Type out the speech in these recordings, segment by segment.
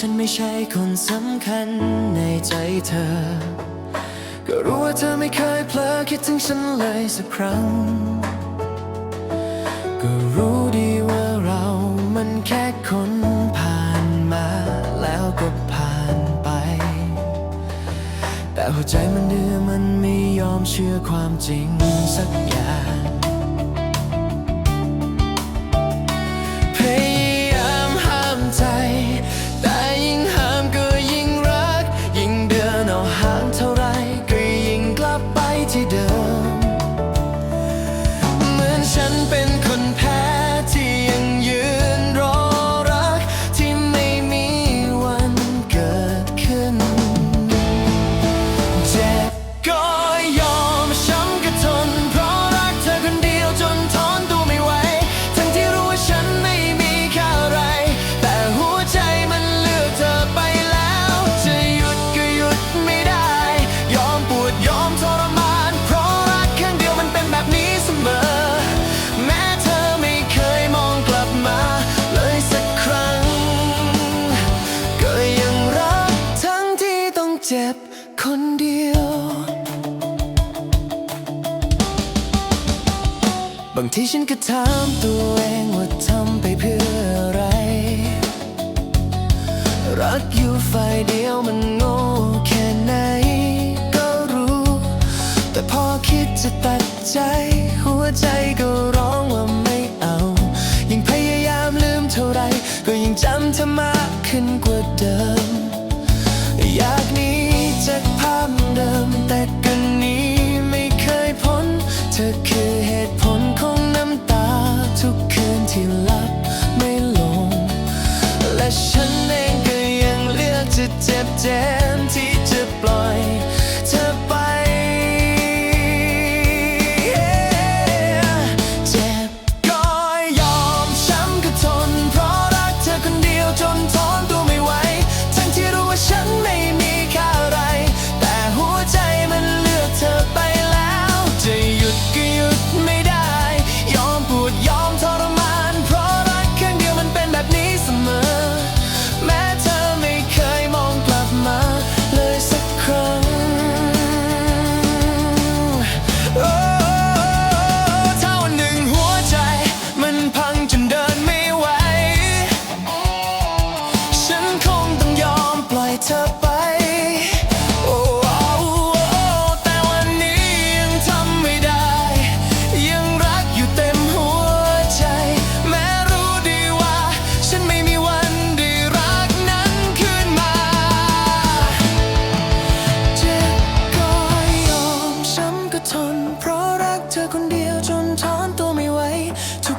ฉันไม่ใช่คนสำคัญในใจเธอ ก็รู้ว่าเธอไม่เคยเพลอคิดถึงฉันเลยสักครั้ง ก็รู้ดีว่าเรามันแค่คนผ่านมาแล้วก็ผ่านไป แต่หัวใจมันเดื้อมันไม่ยอมเชื่อความจริงสักอย่าง เจ็บคนเดียว บางทีฉันก็ถามตัว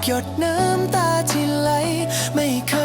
หยดน้ำตาที่ไหลไม่เคย